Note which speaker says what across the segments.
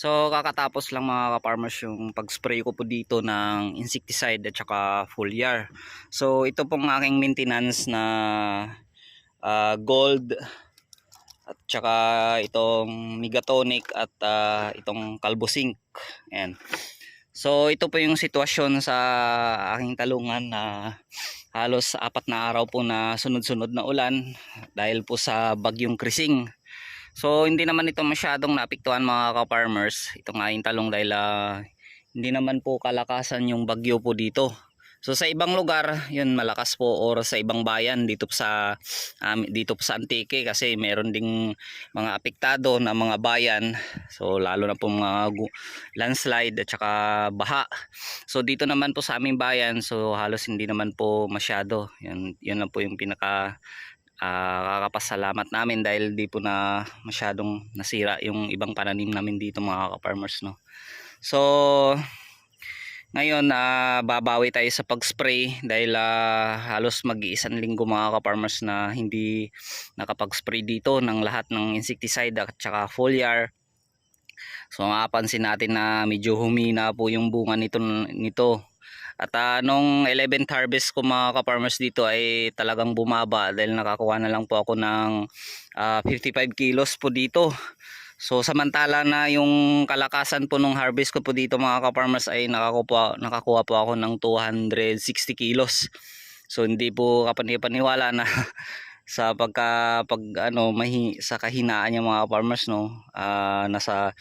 Speaker 1: So kakatapos lang mga ka-farmers yung pag-spray ko po dito ng insecticide at saka foliar. So ito pong aking maintenance na ah, gold at saka itong megatonic at ah, itong calbosync. Ayan. So ito po yung sitwasyon sa aking talungan na halos apat na araw po na sunod-sunod na ulan dahil po sa bagyong krising. So hindi naman ito masyadong naapektuhan mga ka-farmers itong aking talong dahil ah, hindi naman po kalakasan yung bagyo po dito. So sa ibang lugar, yun malakas po or sa ibang bayan dito sa um, dito sa Antique kasi meron ding mga apektado na mga bayan. So lalo na po mga landslide at saka baha. So dito naman po sa aming bayan, so halos hindi naman po masyado. Yun, yun lang po yung pinaka ah, kakapasalamat namin dahil di po na masyadong nasira yung ibang pananim namin dito mga ka-farmers no. So ngayon ah, babawi tayo sa pag-spray dahil ah, halos mag-iisang linggo mga ka-farmers na hindi nakapag-spray dito ng lahat ng insecticide at saka foliar. So mapapansin natin na medyo humina po yung bunga nito nito. At ah, nung 11th harvest ko mga ka-farmers dito ay talagang bumaba dahil nakakuha na lang po ako ng ah, 55 kilos po dito. So samantala na yung kalakasan po nung harvest ko po dito mga ka-farmers ay nakakuha, nakakuha po ako ng 260 kilos. So hindi po kapani-paniwala na sa pagka pag ano mahi, sa kahinaan niya mga farmers no ah, nasa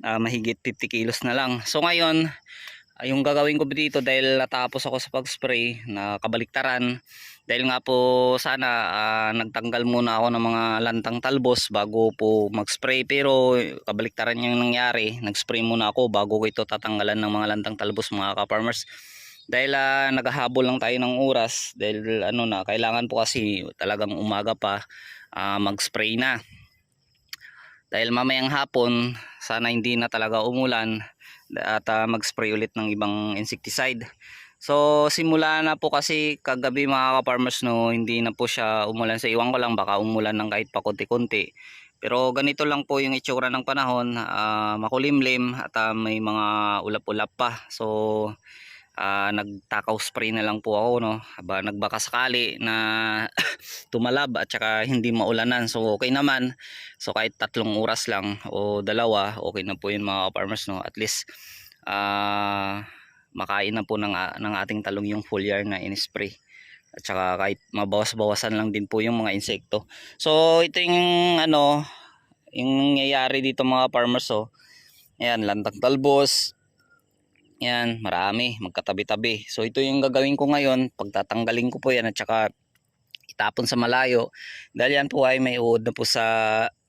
Speaker 1: ah, mahigit 50 kilos na lang. So ngayon yung gagawin ko dito dahil natapos ako sa pag-spray na kabaliktaran. Dahil nga po sana ah, nagtanggal muna ako ng mga lantang talbos bago po mag-spray. Pero kabaliktaran yung nangyari. Nag-spray muna ako bago ko ito tatanggalan ng mga lantang talbos mga ka-farmers. Dahil ah, naghahabol lang tayo ng oras. Dahil ano na kailangan po kasi talagang umaga pa ah, mag-spray na. Dahil mamayang hapon sana hindi na talaga umulan at ah, mag-spray ulit ng ibang insecticide. So simula na po kasi kagabi mga ka-farmers no hindi na po siya umulan. Sa iwan ko lang baka umulan ng kahit pa konti-konti. Pero ganito lang po yung itsura ng panahon ah, makulimlim at ah, may mga ulap-ulap pa. So ah, nagtakaw spray na lang po ako no? Aba, nagbaka sakali na tumalab at saka hindi maulanan. So okay naman. So kahit tatlong oras lang o dalawa okay na po yun mga farmers no? At least ah makain na po ng, a- ng ating talong yung foliar na in-spray. At saka kahit mabawas-bawasan lang din po yung mga insekto. So ito yung ano yung nangyayari dito mga farmers oh. Ayan, lantang talbos, yan, marami, magkatabi-tabi. So ito yung gagawin ko ngayon, pagtatanggalin ko po yan at saka itapon sa malayo. Dahil yan po ay may uod na po sa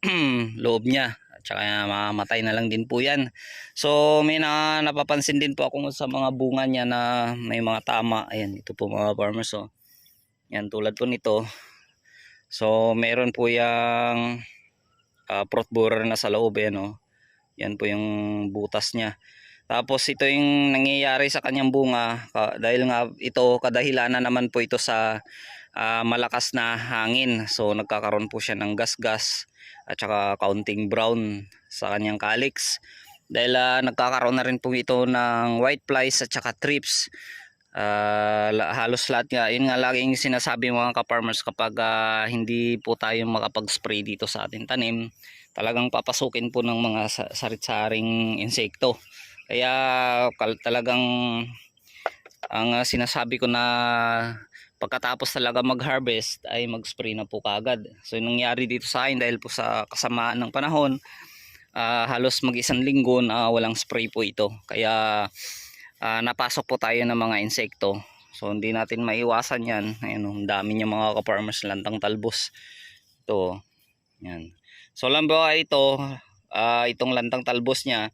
Speaker 1: loob niya. At saka mamamatay na lang din po yan. So may na, napapansin din po ako sa mga bunga niya na may mga tama. Ayan, ito po mga farmers. So, yan, tulad po nito. So meron po yung uh, fruit borer na sa loob. Yan, oh. yan po yung butas niya. Tapos ito yung nangyayari sa kanyang bunga dahil nga ito kadahilanan naman po ito sa ah, malakas na hangin. So nagkakaroon po siya ng gas-gas at saka kaunting brown sa kanyang calyx. Dahil ah, nagkakaroon na rin po ito ng white flies at saka trips. Ah, la- halos lahat nga, yun nga laging sinasabi mga ka-farmers kapag ah, hindi po tayo makapag-spray dito sa ating tanim, talagang papasukin po ng mga sa- sarit-saring insekto. Kaya talagang ang ah, sinasabi ko na pagkatapos talaga mag-harvest ay mag-spray na po kagad. So nangyari dito sa akin dahil po sa kasamaan ng panahon, ah, halos mag-isang linggo na walang spray po ito. Kaya ah, napasok po tayo ng mga insekto. So hindi natin maiwasan yan. Ayun, ang dami niya mga ka-farmers lantang talbos. Ito. Yan. So lambawa ito, ah, itong lantang talbos niya.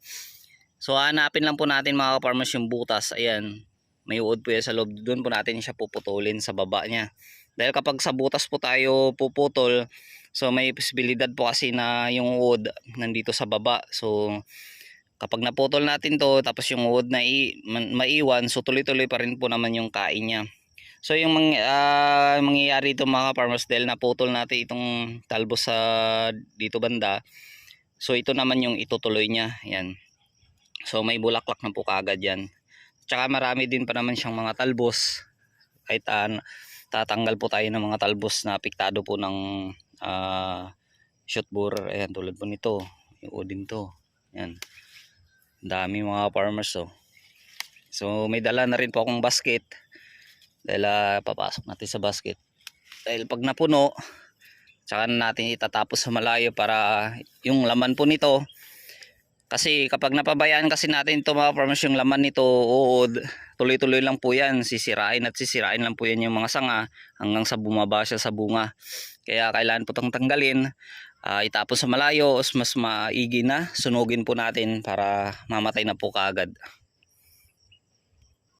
Speaker 1: So hanapin lang po natin mga ka-farmers yung butas. Ayan. May uod po yan sa loob. Doon po natin siya puputulin sa baba niya. Dahil kapag sa butas po tayo puputol, so may posibilidad po kasi na yung uod nandito sa baba. So kapag naputol natin to tapos yung uod na i- maiwan, so tuloy-tuloy pa rin po naman yung kain niya. So yung mang, ah, mangyayari ito mga farmers dahil naputol natin itong talbos sa dito banda. So ito naman yung itutuloy niya. Yan. So may bulaklak na po kagad yan. Tsaka marami din pa naman siyang mga talbos. Kahit ah, tatanggal po tayo ng mga talbos na apektado po ng ah, shoot borer. Ayan tulad po nito. Yung udin to. Ayan. Dami mga farmers oh. So may dala na rin po akong basket. Dahil ah, papasok natin sa basket. Dahil pag napuno, tsaka na natin itatapos sa malayo para yung laman po nito kasi kapag napabayaan kasi natin ito mga farmers yung laman nito uod tuloy-tuloy lang po yan. Sisirain at sisirain lang po yan yung mga sanga hanggang sa bumaba siya sa bunga. Kaya kailangan po itong tanggalin ah, itapon sa malayo mas maigi na sunugin po natin para mamatay na po kaagad